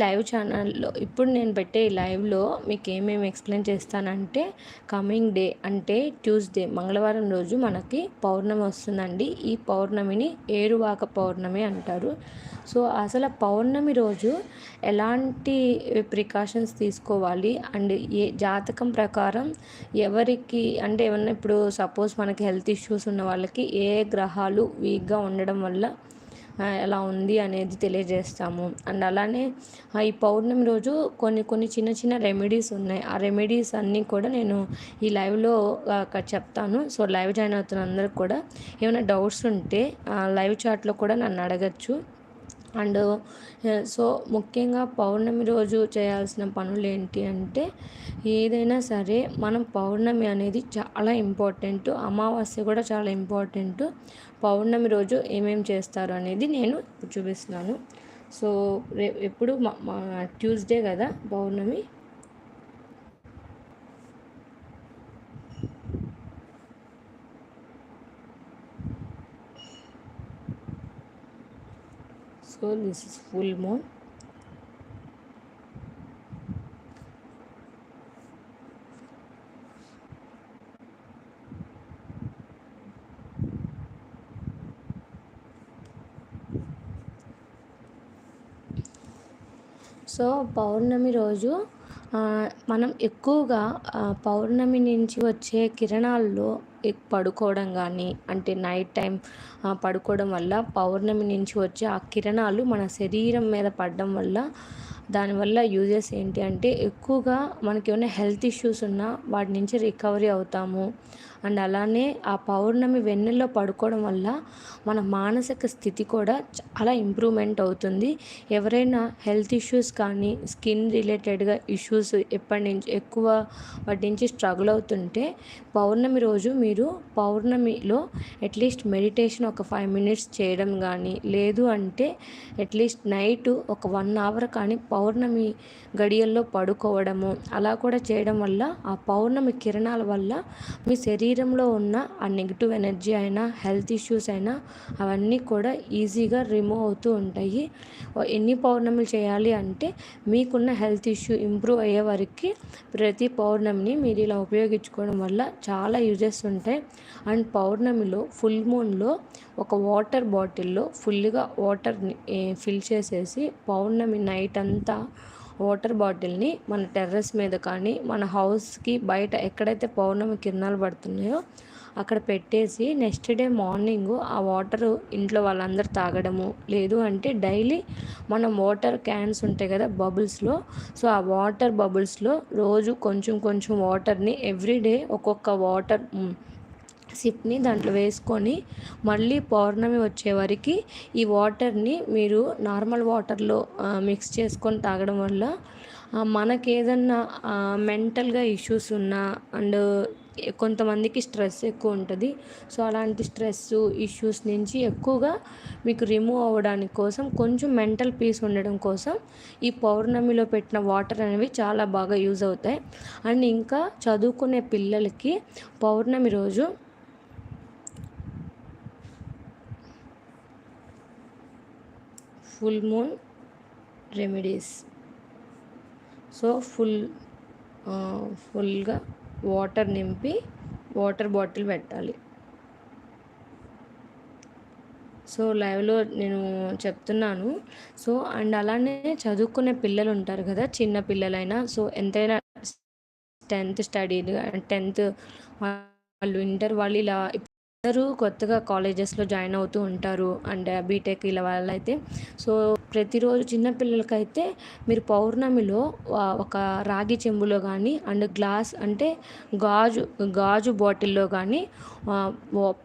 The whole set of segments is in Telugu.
లైవ్ ఛానల్లో ఇప్పుడు నేను పెట్టే లైవ్లో మీకు ఏమేమి ఎక్స్ప్లెయిన్ చేస్తానంటే కమింగ్ డే అంటే ట్యూస్డే మంగళవారం రోజు మనకి పౌర్ణమి వస్తుందండి. ఈ పౌర్ణమిని ఏరువాక పౌర్ణమి అంటారు. సో అసలు పౌర్ణమి రోజు ఎలాంటి ప్రికాషన్స్ తీసుకోవాలి? అండ్ ఏ జాతకం ప్రకారం ఎవరికి అంటే ఏమన్నా ఇప్పుడు సపోజ్ మనకి హెల్త్ ఇష్యూస్ ఉన్న వాళ్ళకి ఏ గ్రహాలు వీక్గా ఉండడం వల్ల ఎలా ఉంది అనేది తెలియజేస్తాము. అండ్ అలానే ఈ పౌర్ణమి రోజు కొన్ని కొన్ని చిన్న చిన్న రెమెడీస్ ఉన్నాయి. ఆ రెమెడీస్ అన్నీ కూడా నేను ఈ లైవ్లో చెప్తాను. సో లైవ్ జాయిన్ అవుతున్న అందరికి కూడా ఏమైనా డౌట్స్ ఉంటే లైవ్ చాట్లో కూడా నన్ను అడగచ్చు. అండ్ సో ముఖ్యంగా పౌర్ణమి రోజు చేయాల్సిన పనులు ఏంటి అంటే ఏదైనా సరే మనం పౌర్ణమి అనేది చాలా ఇంపార్టెంట్ అమావాస్య కూడా చాలా ఇంపార్టెంట్. పౌర్ణమి రోజు ఏమేమి చేస్తారు అనేది నేను చూపిస్తున్నాను. సో రే ఎప్పుడు ట్యూస్డే కదా పౌర్ణమి? So this is full moon. So పౌర్ణమి రోజు మనం ఎక్కువగా పౌర్ణమి నుంచి వచ్చే కిరణాల్లో పడుకోవడం కానీ అంటే నైట్ టైం పడుకోవడం వల్ల పౌర్ణమి నుంచి వచ్చే ఆ కిరణాలు మన శరీరం మీద పడడం వల్ల దానివల్ల యూజెస్ ఏంటి అంటే ఎక్కువగా మనకి ఏమైనా హెల్త్ ఇష్యూస్ ఉన్నా వాటి నుంచి రికవరీ అవుతాము. అండ్ అలానే ఆ పౌర్ణమి వెన్నెల్లో పడుకోవడం వల్ల మన మానసిక స్థితి కూడా చాలా ఇంప్రూవ్మెంట్ అవుతుంది. ఎవరైనా హెల్త్ ఇష్యూస్ కానీ స్కిన్ రిలేటెడ్గా ఇష్యూస్ ఎప్పటి నుంచి ఎక్కువ వాటి నుంచి స్ట్రగుల్ అవుతుంటే పౌర్ణమి రోజు మీరు పౌర్ణమిలో అట్లీస్ట్ మెడిటేషన్ ఒక ఫైవ్ మినిట్స్ చేయడం కానీ లేదు అంటే అట్లీస్ట్ నైట్ ఒక వన్ అవర్ కానీ పౌర్ణమి గడియల్లో పడుకోవడము అలా కూడా చేయడం వల్ల ఆ పౌర్ణమి కిరణాల వల్ల మీ శరీరం శరీరంలో ఉన్న ఆ నెగిటివ్ ఎనర్జీ అయినా హెల్త్ ఇష్యూస్ అయినా అవన్నీ కూడా ఈజీగా రిమూవ్ అవుతూ ఉంటాయి. ఎన్ని పౌర్ణమిలు చేయాలి అంటే మీకున్న హెల్త్ ఇష్యూ ఇంప్రూవ్ అయ్యే వరకు ప్రతి పౌర్ణమిని మీరు ఇలా ఉపయోగించుకోవడం వల్ల చాలా యూజెస్ ఉంటాయి. అండ్ పౌర్ణమిలో ఫుల్ మూన్లో ఒక వాటర్ బాటిల్లో ఫుల్గా వాటర్ని ఫిల్ చేసేసి పౌర్ణమి నైట్ అంతా వాటర్ బాటిల్ని మన టెర్రస్ మీద కానీ మన హౌస్కి బయట ఎక్కడైతే పౌర్ణమి కిరణాలు పడుతున్నాయో అక్కడ పెట్టేసి నెక్స్ట్ డే మార్నింగ్ ఆ వాటర్ ఇంట్లో వాళ్ళందరూ తాగడము. లేదు అంటే డైలీ మనం వాటర్ క్యాన్స్ ఉంటాయి కదా బబుల్స్లో సో ఆ వాటర్ బబుల్స్లో రోజు కొంచెం కొంచెం వాటర్ని ఎవ్రీడే ఒక్కొక్క వాటర్ సిప్ని దాంట్లో వేసుకొని మళ్ళీ పౌర్ణమి వచ్చే వరకు ఈ వాటర్ని మీరు నార్మల్ వాటర్లో మిక్స్ చేసుకొని తాగడం వల్ల మనకి ఏదన్నా మెంటల్గా ఇష్యూస్ ఉన్నా అండ్ కొంతమందికి స్ట్రెస్ ఎక్కువ ఉంటుంది. సో అలాంటి స్ట్రెస్ ఇష్యూస్ నుంచి ఎక్కువగా మీకు రిమూవ్ అవ్వడానికి కోసం కొంచెం మెంటల్ పీస్ ఉండడం కోసం ఈ పౌర్ణమిలో పెట్టిన వాటర్ అనేవి చాలా బాగా యూజ్ అవుతాయి. అండ్ ఇంకా చదువుకునే పిల్లలకి పౌర్ణమి రోజు full moon remedies so full ఫుల్గా వాటర్ నింపి వాటర్ బాటిల్ పెట్టాలి. సో లైవ్లో నేను చెప్తున్నాను. సో అండ్ అలానే చదువుకునే పిల్లలు ఉంటారు కదా చిన్న పిల్లలైనా. సో ఎంతైనా టెన్త్ స్టడీ టెన్త్ వాళ్ళు ఇంటర్ వాళ్ళు ఇలా అందరూ కొత్తగా కాలేజెస్లో జాయిన్ అవుతూ ఉంటారు. అండ్ బీటెక్ ఇలా వాళ్ళైతే. సో ప్రతిరోజు చిన్నపిల్లలకైతే మీరు పౌర్ణమిలో ఒక రాగి చెంబులో కానీ అండ్ గ్లాస్ అంటే గాజు గాజు బాటిల్లో కానీ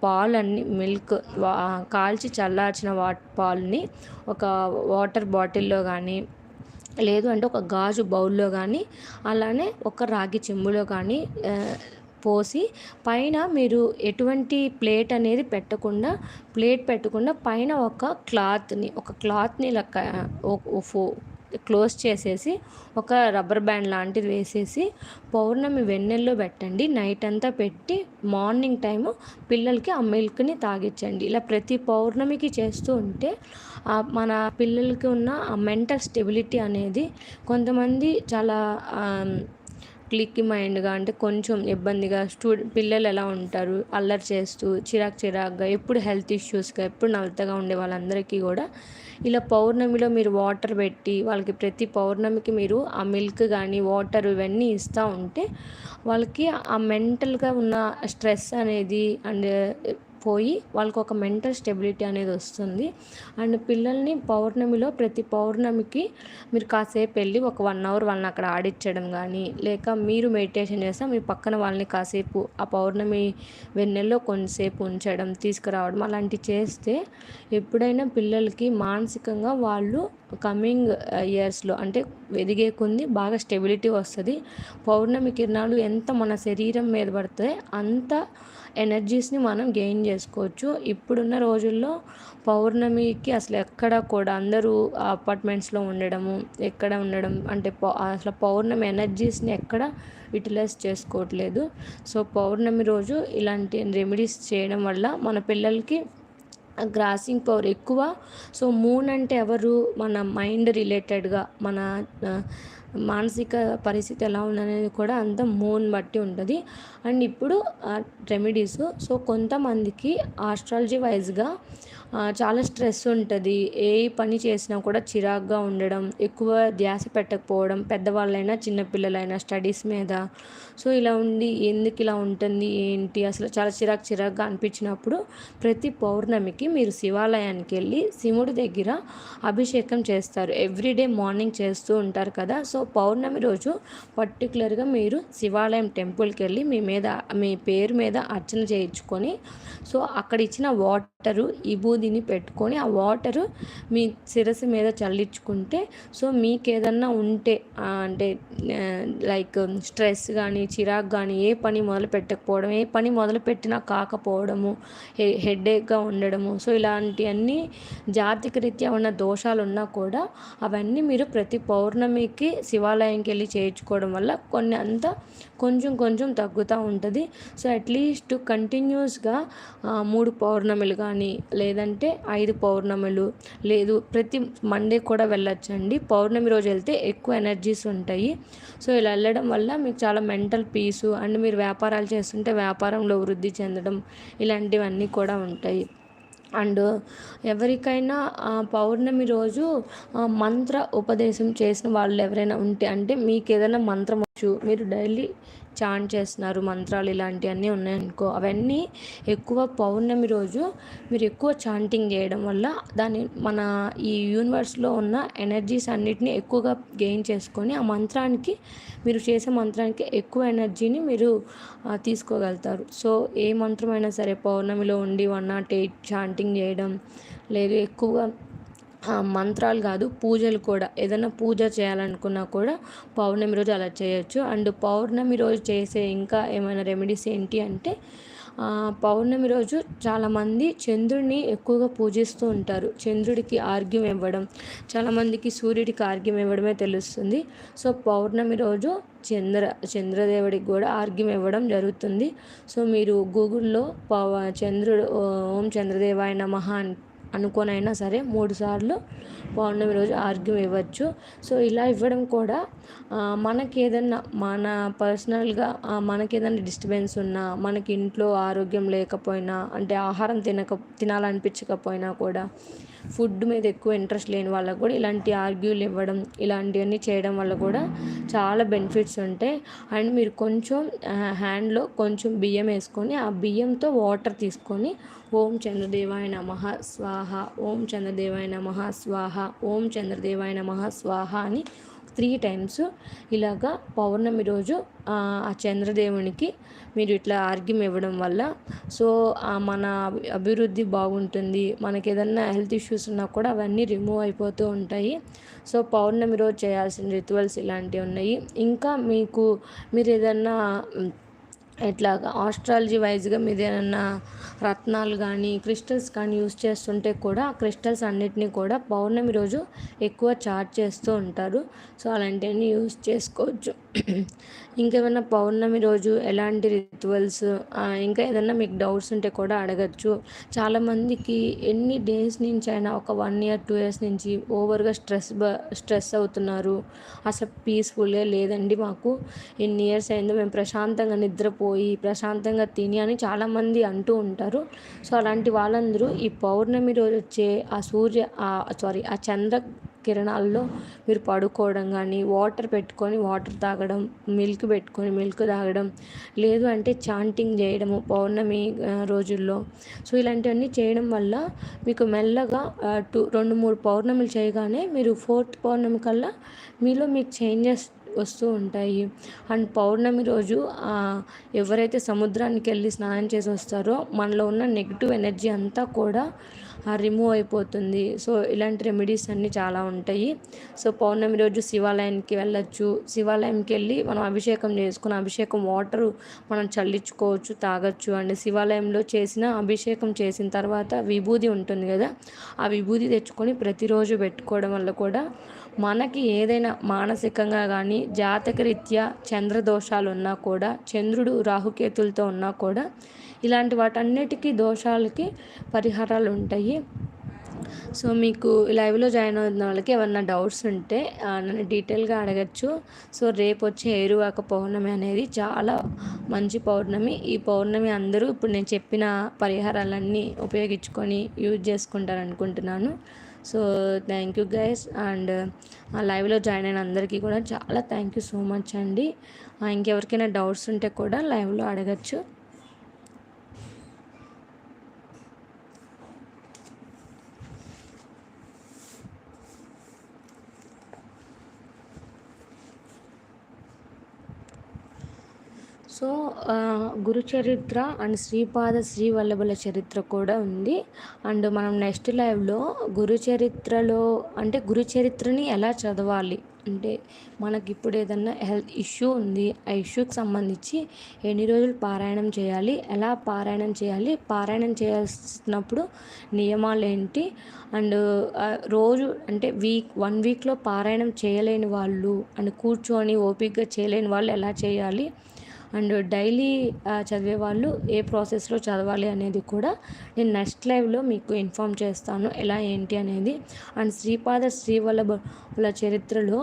పాలన్నీ మిల్క్ కాల్చి చల్లార్చిన వా పాలని ఒక వాటర్ బాటిల్లో కానీ లేదు అంటే ఒక గాజు బౌల్లో కానీ అలానే ఒక రాగి చెంబులో కానీ పోసి పైన మీరు ఎటువంటి ప్లేట్ అనేది పెట్టకుండా ప్లేట్ పెట్టకుండా పైన ఒక క్లాత్ని ఒక క్లాత్ని ఇలా క్లోజ్ చేసేసి ఒక రబ్బర్ బ్యాండ్ లాంటిది వేసేసి పౌర్ణమి వెన్నెల్లో పెట్టండి. నైట్ అంతా పెట్టి మార్నింగ్ టైము పిల్లలకి ఆ మిల్క్ని తాగించండి ఇలా ప్రతి పౌర్ణమికి చేస్తూ ఉంటే మన పిల్లలకి ఉన్న ఆ మెంటల్ స్టెబిలిటీ అనేది కొంతమంది చాలా క్లిక్ మైండ్గా అంటే కొంచెం ఇబ్బందిగా స్టూ పిల్లలు ఎలా ఉంటారు అల్లరి చేస్తూ చిరాకు చిరాకుగా ఎప్పుడు హెల్త్ ఇష్యూస్గా ఎప్పుడు నలతగా ఉండే వాళ్ళందరికీ కూడా ఇలా పౌర్ణమిలో మీరు వాటర్ పెట్టి వాళ్ళకి ప్రతి పౌర్ణమికి మీరు ఆ మిల్క్ కానీ వాటర్ ఇవన్నీ ఇస్తూ ఉంటే వాళ్ళకి ఆ మెంటల్గా ఉన్న స్ట్రెస్ అనేది అండ్ పోయి వాళ్ళకు ఒక మెంటల్ స్టెబిలిటీ అనేది వస్తుంది. అండ్ పిల్లల్ని పౌర్ణమిలో ప్రతి పౌర్ణమికి మీరు కాసేపు వెళ్ళి ఒక వన్ అవర్ వాళ్ళని అక్కడ ఆడించడం కానీ లేక మీరు మెడిటేషన్ చేస్తే మీ పక్కన వాళ్ళని కాసేపు ఆ పౌర్ణమి వెన్నెల్లో కొంతసేపు ఉంచడం తీసుకురావడం అలాంటివి చేస్తే ఎప్పుడైనా పిల్లలకి మానసికంగా వాళ్ళు కమింగ్ ఇయర్స్లో uh, అంటే ఎదిగే కొంది బాగా స్టెబిలిటీ వస్తుంది. పౌర్ణమి కిరణాలు ఎంత మన శరీరం మీద పడితే అంత ఎనర్జీస్ని మనం గెయిన్ చేసుకోవచ్చు. ఇప్పుడున్న రోజుల్లో పౌర్ణమికి అసలు ఎక్కడ కూడా అందరూ అపార్ట్మెంట్స్లో ఉండడము ఎక్కడ ఉండడం అంటే అసలు పౌర్ణమి ఎనర్జీస్ని ఎక్కడ యూటిలైజ్ చేసుకోవట్లేదు. సో పౌర్ణమి రోజు ఇలాంటి రెమెడీస్ చేయడం వల్ల మన పిల్లలకి గ్రాసింగ్ పవర్ ఎక్కువ. సో మూన్ అంటే ఎవరు? మన మైండ్ రిలేటెడ్గా మన మానసిక పరిస్థితి ఎలా ఉందనేది కూడా అంత మూన్ బట్టి ఉంటుంది. అండ్ ఇప్పుడు రెమెడీస్ సో కొంతమందికి ఆస్ట్రాలజీ వైజ్గా చాలా స్ట్రెస్ ఉంటుంది. ఏ పని చేసినా కూడా చిరాగ్గా ఉండడం ఎక్కువ ధ్యాస పెట్టకపోవడం పెద్దవాళ్ళైనా చిన్నపిల్లలైనా స్టడీస్ మీద. సో ఇలా ఉండి ఎందుకు ఇలా ఉంటుంది ఏంటి? అసలు చాలా చిరాకు చిరాగ్గా అనిపించినప్పుడు ప్రతి పౌర్ణమికి మీరు శివాలయానికి వెళ్ళి శివుడి దగ్గర అభిషేకం చేస్తారు. ఎవ్రీడే మార్నింగ్ చేస్తూ ఉంటారు కదా. సో పౌర్ణమి రోజు పర్టికులర్గా మీరు శివాలయం టెంపుల్కి వెళ్ళి మీ మీద మీ పేరు మీద అర్చన చేయించుకొని సో అక్కడ ఇచ్చిన వాటర్ విభూదిని పెట్టుకొని ఆ వాటరు మీ శిరస్సు మీద చల్లించుకుంటే సో మీకు ఏదన్నా ఉంటే అంటే లైక్ స్ట్రెస్ కానీ చిరాకు కానీ ఏ పని మొదలు పెట్టకపోవడం ఏ పని మొదలు పెట్టినా కాకపోవడము హె హెడేక్గా ఉండడము సో ఇలాంటివన్నీ జాతిక రీత్యా ఉన్న దోషాలు ఉన్నా కూడా అవన్నీ మీరు ప్రతి పౌర్ణమికి శివాలయంకి వెళ్ళి చేయించుకోవడం వల్ల కొన్ని అంతా కొంచెం కొంచెం తగ్గుతూ ఉంటుంది. సో అట్లీస్ట్ కంటిన్యూస్గా మూడు పౌర్ణమిలుగా కానీ లేదంటే ఐదు పౌర్ణములు లేదు ప్రతి మండే కూడా వెళ్ళొచ్చండి. పౌర్ణమి రోజు వెళ్తే ఎక్కువ ఎనర్జీస్ ఉంటాయి. సో ఇలా వెళ్ళడం వల్ల మీకు చాలా మెంటల్ పీసు అండ్ మీరు వ్యాపారాలు చేస్తుంటే వ్యాపారంలో వృద్ధి చెందడం ఇలాంటివన్నీ కూడా ఉంటాయి. అండ్ ఎవరికైనా పౌర్ణమి రోజు మంత్ర ఉపదేశం చేసిన వాళ్ళు ఎవరైనా ఉంటే అంటే మీకు ఏదైనా మంత్రం మీరు డైలీ చాంట్ చేస్తున్నారు మంత్రాలు ఇలాంటివన్నీ ఉన్నాయనుకో అవన్నీ ఎక్కువ పౌర్ణమి రోజు మీరు ఎక్కువ చాంటింగ్ చేయడం వల్ల దాని మన ఈ యూనివర్స్లో ఉన్న ఎనర్జీస్ అన్నిటిని ఎక్కువగా గెయిన్ చేసుకొని ఆ మంత్రానికి మీరు చేసే మంత్రానికి ఎక్కువ ఎనర్జీని మీరు తీసుకోగలుగుతారు. సో ఏ మంత్రమైనా సరే పౌర్ణమిలో ఉండి వన్ నాట్ ఎయిట్ చాంటింగ్ చేయడం లేదు ఎక్కువగా మంత్రాలు కాదు పూజలు కూడా. ఏదైనా పూజ చేయాలనుకున్నా కూడా పౌర్ణమి రోజు అలా చేయొచ్చు. అండ్ పౌర్ణమి రోజు చేసే ఇంకా ఏమైనా రెమెడీస్ ఏంటి అంటే పౌర్ణమి రోజు చాలామంది చంద్రుడిని ఎక్కువగా పూజిస్తూ ఉంటారు. చంద్రుడికి ఆర్గ్యం ఇవ్వడం చాలామందికి సూర్యుడికి ఆర్గ్యం ఇవ్వడమే తెలుస్తుంది. సో పౌర్ణమి రోజు చంద్ర చంద్రదేవుడికి కూడా ఆర్గ్యం ఇవ్వడం జరుగుతుంది. సో మీరు గూగుల్లో పవ చంద్రుడు ఓం చంద్రదేవాయ నమః అనుకోనైనా సరే మూడు సార్లు పౌర్ణమి రోజు ఆర్గ్యం ఇవ్వచ్చు. సో ఇలా ఇవ్వడం కూడా మనకి ఏదన్నా మన పర్సనల్గా మనకి ఏదైనా డిస్టర్బెన్స్ ఉన్నా మనకి ఇంట్లో ఆరోగ్యం లేకపోయినా అంటే ఆహారం తినక తినాలనిపించకపోయినా కూడా ఫుడ్ మీద ఎక్కువ ఇంట్రెస్ట్ లేని వాళ్ళకు కూడా ఇలాంటి ఆర్గ్యూలు ఇవ్వడం ఇలాంటివన్నీ చేయడం వల్ల కూడా చాలా బెనిఫిట్స్ ఉంటాయి. అండ్ మీరు కొంచెం హ్యాండ్లో కొంచెం బియ్యం వేసుకొని ఆ బియ్యంతో వాటర్ తీసుకొని ఓం చంద్రదేవాయ నమ స్వాహ ఓం చంద్రదేవాయ నమ స్వాహ ఓం చంద్రదేవాయ నమ స్వాహ అని త్రీ టైమ్స్ ఇలాగా పౌర్ణమి రోజు ఆ చంద్రదేవునికి మీరు ఇట్లా ఆర్గ్యం ఇవ్వడం వల్ల. సో మన అభివృద్ధి బాగుంటుంది. మనకి ఏదన్నా హెల్త్ ఇష్యూస్ ఉన్నా కూడా అవన్నీ రిమూవ్ అయిపోతూ ఉంటాయి. సో పౌర్ణమి రోజు చేయాల్సిన రిచువల్స్ ఇలాంటివి ఉన్నాయి. ఇంకా మీకు మీరు ఏదన్నా ఇట్లాగా ఆస్ట్రాలజీ వైజ్గా మీద ఏమన్నా రత్నాలు కానీ క్రిస్టల్స్ కానీ యూస్ చేస్తుంటే కూడా ఆ క్రిస్టల్స్ అన్నిటినీ కూడా పౌర్ణమి రోజు ఎక్కువ చార్జ్ చేస్తూ ఉంటారు. సో అలాంటివన్నీ యూస్ చేసుకోవచ్చు. ఇంకేమైనా పౌర్ణమి రోజు ఎలాంటి రిచువల్స్ ఇంకా ఏదైనా మీకు డౌట్స్ ఉంటే కూడా అడగచ్చు. చాలామందికి ఎన్ని డేస్ నుంచి అయినా ఒక వన్ ఇయర్ టూ ఇయర్స్ నుంచి ఓవర్గా స్ట్రెస్ బ స్ట్రెస్ అవుతున్నారు. అసలు పీస్ఫుల్గా లేదండి మాకు. ఎన్ని ఇయర్స్ అయిందో మేము ప్రశాంతంగా నిద్రపోయి ప్రశాంతంగా తిని అని చాలామంది అంటూ ఉంటారు. సో అలాంటి వాళ్ళందరూ ఈ పౌర్ణమి రోజు వచ్చే ఆ సూర్య సారీ ఆ చంద్ర కిరణాల్లో మీరు పడుకోవడం కానీ వాటర్ పెట్టుకొని వాటర్ తాగడం మిల్క్ పెట్టుకొని మిల్క్ తాగడం లేదు అంటే చాంటింగ్ చేయడము పౌర్ణమి రోజుల్లో. సో ఇలాంటివన్నీ చేయడం వల్ల మీకు మెల్లగా టూ రెండు మూడు పౌర్ణమిలు చేయగానే మీరు ఫోర్త్ పౌర్ణమి కల్లా మీలో మీకు చేంజెస్ వస్తూ ఉంటాయి. అండ్ పౌర్ణమి రోజు ఎవరైతే సముద్రానికి వెళ్ళి స్నానం చేసి వస్తారో మనలో ఉన్న నెగిటివ్ ఎనర్జీ అంతా కూడా రిమూవ్ అయిపోతుంది. సో ఇలాంటి రెమెడీస్ అన్నీ చాలా ఉంటాయి. సో పౌర్ణమి రోజు శివాలయానికి వెళ్ళొచ్చు. శివాలయంకి వెళ్ళి మనం అభిషేకం చేసుకుని అభిషేకం వాటర్ మనం చల్లించుకోవచ్చు తాగొచ్చు. అండ్ శివాలయంలో చేసిన అభిషేకం చేసిన తర్వాత విభూది ఉంటుంది కదా ఆ విభూది తెచ్చుకొని ప్రతిరోజు పెట్టుకోవడం వల్ల కూడా మనకి ఏదైనా మానసికంగా కానీ జాతకరీత్యా చంద్రదోషాలు ఉన్నా కూడా చంద్రుడు రాహుకేతులతో ఉన్నా కూడా ఇలాంటి వాటన్నిటికీ దోషాలకి పరిహారాలు ఉంటాయి సో మీకు లైవ్లో జాయిన్ అవుతున్న వాళ్ళకి ఏమన్నా డౌట్స్ ఉంటే నన్ను డీటెయిల్గా అడగచ్చు. సో రేపు వచ్చే ఏరువాక పౌర్ణమి అనేది చాలా మంచి పౌర్ణమి. ఈ పౌర్ణమి అందరూ ఇప్పుడు నేను చెప్పిన పరిహారాలన్నీ ఉపయోగించుకొని యూజ్ చేసుకుంటారు అనుకుంటున్నాను so thank you guys and ఆ లైవ్లో జాయిన్ అయిన అందరికీ కూడా చాలా థ్యాంక్ యూ సో మచ్ అండి. ఇంకెవరికైనా డౌట్స్ ఉంటే కూడా లైవ్లో అడగచ్చు. సో గురు చరిత్ర అండ్ శ్రీపాద శ్రీవల్లభుల చరిత్ర కూడా ఉంది. అండ్ మనం నెక్స్ట్ లైవ్లో గురు చరిత్రలో అంటే గురు చరిత్రని ఎలా చదవాలి? అంటే మనకి ఇప్పుడు ఏదన్నా హెల్త్ ఇష్యూ ఉంది ఆ ఇష్యూకి సంబంధించి ఎన్ని రోజులు పారాయణం చేయాలి ఎలా పారాయణం చేయాలి పారాయణం చేయాల్సినప్పుడు నియమాలు ఏంటి? అండ్ రోజు అంటే వీక్ వన్ వీక్లో పారాయణం చేయలేని వాళ్ళు అండ్ కూర్చొని ఓపికగా చేయలేని వాళ్ళు ఎలా చేయాలి? అండ్ డైలీ చదివే వాళ్ళు ఏ ప్రాసెస్లో చదవాలి అనేది కూడా నేను నెక్స్ట్ లైవ్లో మీకు ఇన్ఫామ్ చేస్తాను ఎలా ఏంటి అనేది. అండ్ శ్రీపాద శ్రీవల్లభుల చరిత్రలో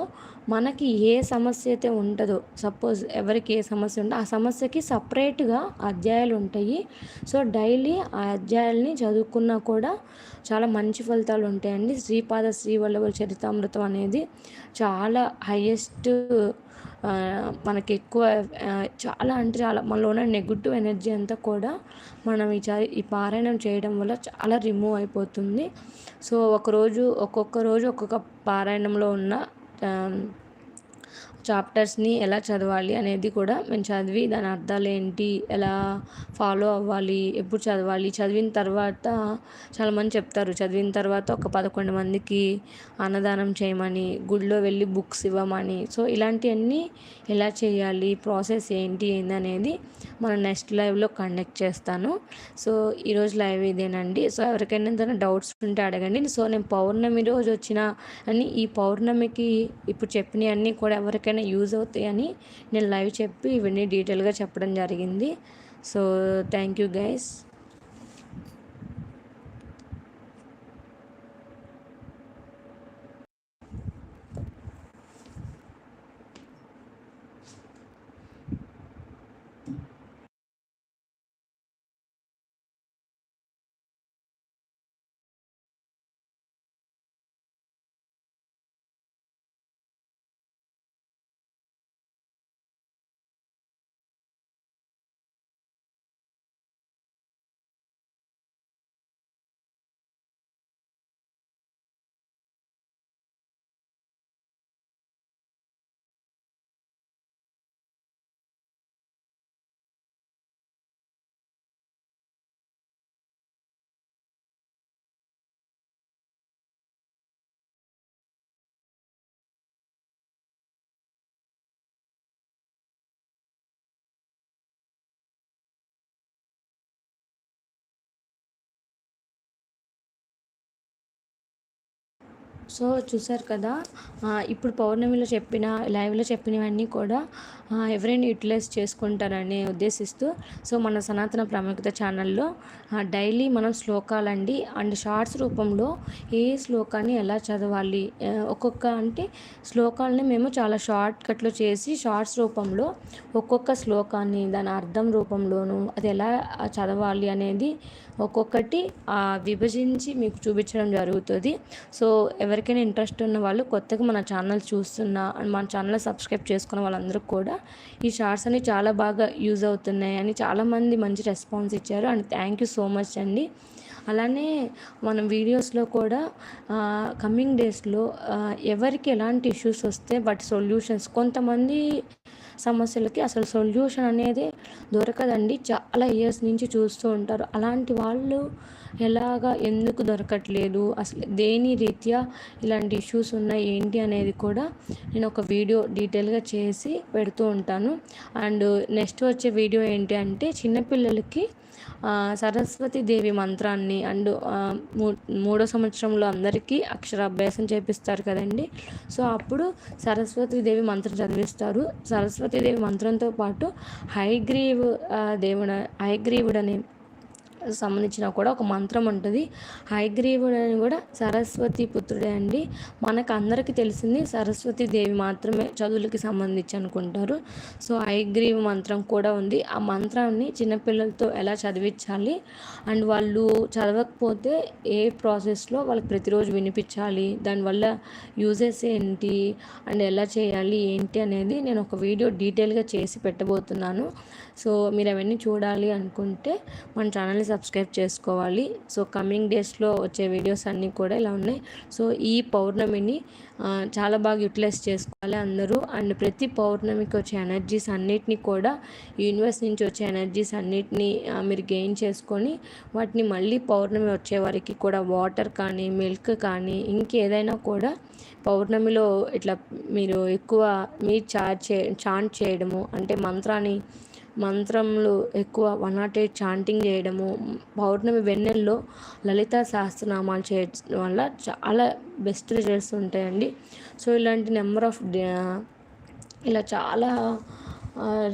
మనకి ఏ సమస్య అయితే ఉంటుందో సపోజ్ ఎవరికి ఏ సమస్య ఉంటే ఆ సమస్యకి సపరేట్గా అధ్యాయాలు ఉంటాయి. సో డైలీ ఆ అధ్యాయాల్ని చదువుకున్నా కూడా చాలా మంచి ఫలితాలు ఉంటాయండి. శ్రీపాద శ్రీవల్లభ చరితామృతం అనేది చాలా హయ్యెస్ట్ మనకి ఎక్కువ చాలా అంటే చాలా మనలో ఉన్న నెగిటివ్ ఎనర్జీ అంతా కూడా మనం ఈ చారి ఈ పారాయణం చేయడం వల్ల చాలా రిమూవ్ అయిపోతుంది. సో ఒకరోజు ఒక్కొక్క రోజు ఒక్కొక్క పారాయణంలో ఉన్న 嗯。చాప్టర్స్ని ఎలా చదవాలి అనేది కూడా మేము చదివి దాని అర్థాలు ఏంటి ఎలా ఫాలో అవ్వాలి ఎప్పుడు చదవాలి చదివిన తర్వాత చాలామంది చెప్తారు చదివిన తర్వాత ఒక పదకొండు మందికి అన్నదానం చేయమని గుడిలో వెళ్ళి బుక్స్ ఇవ్వమని. సో ఇలాంటివన్నీ ఎలా చేయాలి ప్రాసెస్ ఏంటి ఏంది అనేది మనం నెక్స్ట్ లైవ్లో కండక్ట్ చేస్తాను. సో ఈరోజు లైవ్ ఇదేనండి. సో ఎవరికైనా ఏదైనా డౌట్స్ ఉంటే అడగండి. సో నేను పౌర్ణమి రోజు వచ్చిన అని ఈ పౌర్ణమికి ఇప్పుడు చెప్పినవన్నీ కూడా ఎవరికైనా ఎవరికైనా యూజ్ అవుతాయని నేను లైవ్ చెప్పి ఇవన్నీ డీటెయిల్గా చెప్పడం జరిగింది. So thank you guys. So చూసారు కదా ఇప్పుడు పౌర్ణమిలో చెప్పిన లైవ్లో చెప్పినవన్నీ కూడా ఎవరైనా యూటిలైజ్ చేసుకుంటారని ఉద్దేశిస్తూ సో మన సనాతన ప్రాముఖ్యత ఛానల్లో డైలీ మనం శ్లోకాలండి అండ్ షార్ట్స్ రూపంలో ఏ శ్లోకాన్ని ఎలా చదవాలి ఒక్కొక్క అంటే శ్లోకాలని మేము చాలా షార్ట్ కట్లో చేసి షార్ట్స్ రూపంలో ఒక్కొక్క శ్లోకాన్ని దాని అర్థం రూపంలోనూ అది ఎలా చదవాలి అనేది ఒక్కొక్కటి విభజించి మీకు చూపించడం జరుగుతుంది. సో ఎవరికైనా ఇంట్రెస్ట్ ఉన్న వాళ్ళు కొత్తగా మన ఛానల్ చూస్తున్న మన ఛానల్ సబ్స్క్రైబ్ చేసుకున్న వాళ్ళందరూ కూడా ఈ షార్ట్స్ అన్ని చాలా బాగా యూజ్ అవుతున్నాయి అని చాలామంది మంచి రెస్పాన్స్ ఇచ్చారు. And thank you so much అండి. అలానే మనం వీడియోస్లో కూడా కమింగ్ డేస్లో ఎవరికి ఎలాంటి ఇష్యూస్ వస్తే వాటి సొల్యూషన్స్ కొంతమంది సమస్యలకి అసలు సొల్యూషన్ అనేది దొరకదండి. చాలా ఇయర్స్ నుంచి చూస్తూ ఉంటారు. అలాంటి వాళ్ళు ఎలాగా ఎందుకు దొరకట్లేదు? అసలు దేని రీత్యా ఇలాంటి ఇష్యూస్ ఉన్నాయి? ఏంటి అనేది కూడా నేను ఒక వీడియో డీటెయిల్గా చేసి పెడుతూ ఉంటాను. అండ్ నెక్స్ట్ వచ్చే వీడియో ఏంటి అంటే చిన్నపిల్లలకి సరస్వతి దేవి మంత్రాన్ని అండ్ మూడో సంవత్సరంలో అందరికీ అక్షరాభ్యాసం చేపిస్తారు కదండి. సో అప్పుడు సరస్వతి దేవి మంత్రం చదివిస్తారు. సరస్వతి దేవి మంత్రంతో పాటు హైగ్రీవ్ దేవుడు హైగ్రీవుడు అనే సంబంధించిన కూడా ఒక మంత్రం ఉంటుంది. హైగ్రీవుడు అని కూడా సరస్వతి పుత్రుడే అండి. మనకు అందరికీ తెలిసింది సరస్వతి దేవి మాత్రమే చదువులకి సంబంధించి అనుకుంటారు. సో హైగ్రీవ్ మంత్రం కూడా ఉంది. ఆ మంత్రాన్ని చిన్నపిల్లలతో ఎలా చదివించాలి? అండ్ వాళ్ళు చదవకపోతే ఏ ప్రాసెస్లో వాళ్ళకి ప్రతిరోజు వినిపించాలి? దానివల్ల యూజెస్ ఏంటి? అండ్ ఎలా చేయాలి? ఏంటి అనేది నేను ఒక వీడియో డీటెయిల్గా చేసి పెట్టబోతున్నాను. సో మీరు అవన్నీ చూడాలి అనుకుంటే మన ఛానల్ని సబ్స్క్రైబ్ చేసుకోవాలి. సో కమింగ్ డేస్లో వచ్చే వీడియోస్ అన్నీ కూడా ఇలా ఉన్నాయి. సో ఈ పౌర్ణమిని చాలా బాగా యూటిలైజ్ చేసుకోవాలి అందరూ. అండ్ ప్రతి పౌర్ణమికి వచ్చే ఎనర్జీస్ అన్నిటినీ కూడా యూనివర్స్ నుంచి వచ్చే ఎనర్జీస్ అన్నిటినీ మీరు గెయిన్ చేసుకొని వాటిని మళ్ళీ పౌర్ణమి వచ్చే వారికి కూడా వాటర్ కానీ మిల్క్ కానీ ఇంకేదైనా కూడా పౌర్ణమిలో ఇట్లా మీరు ఎక్కువ మీ చార్జ్ చే చాంట్ చేయడము అంటే మంత్రాన్ని మంత్రములు ఎక్కువ వన్ నాట్ ఎయిట్ చాంటింగ్ చేయడము పౌర్ణమి వెన్నెల్లో లలిత సహస్రనామాలు చేయడం వల్ల చాలా బెస్ట్ రిజల్ట్స్ ఉంటాయండి. సో ఇలాంటి నెంబర్ ఆఫ్ ఇలా చాలా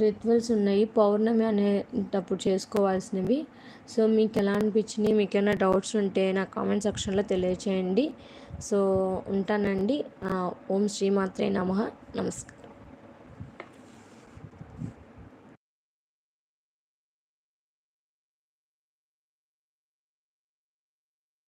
రిచువల్స్ ఉన్నాయి. పౌర్ణమి అనేటప్పుడు చేసుకోవాల్సినవి. సో మీకు ఎలా అనిపించినాయి? మీకు ఏమైనా డౌట్స్ ఉంటే నా కామెంట్ సెక్షన్లో తెలియచేయండి. సో ఉంటానండి. ఓం శ్రీమాత్రే నమ. నమస్కారం.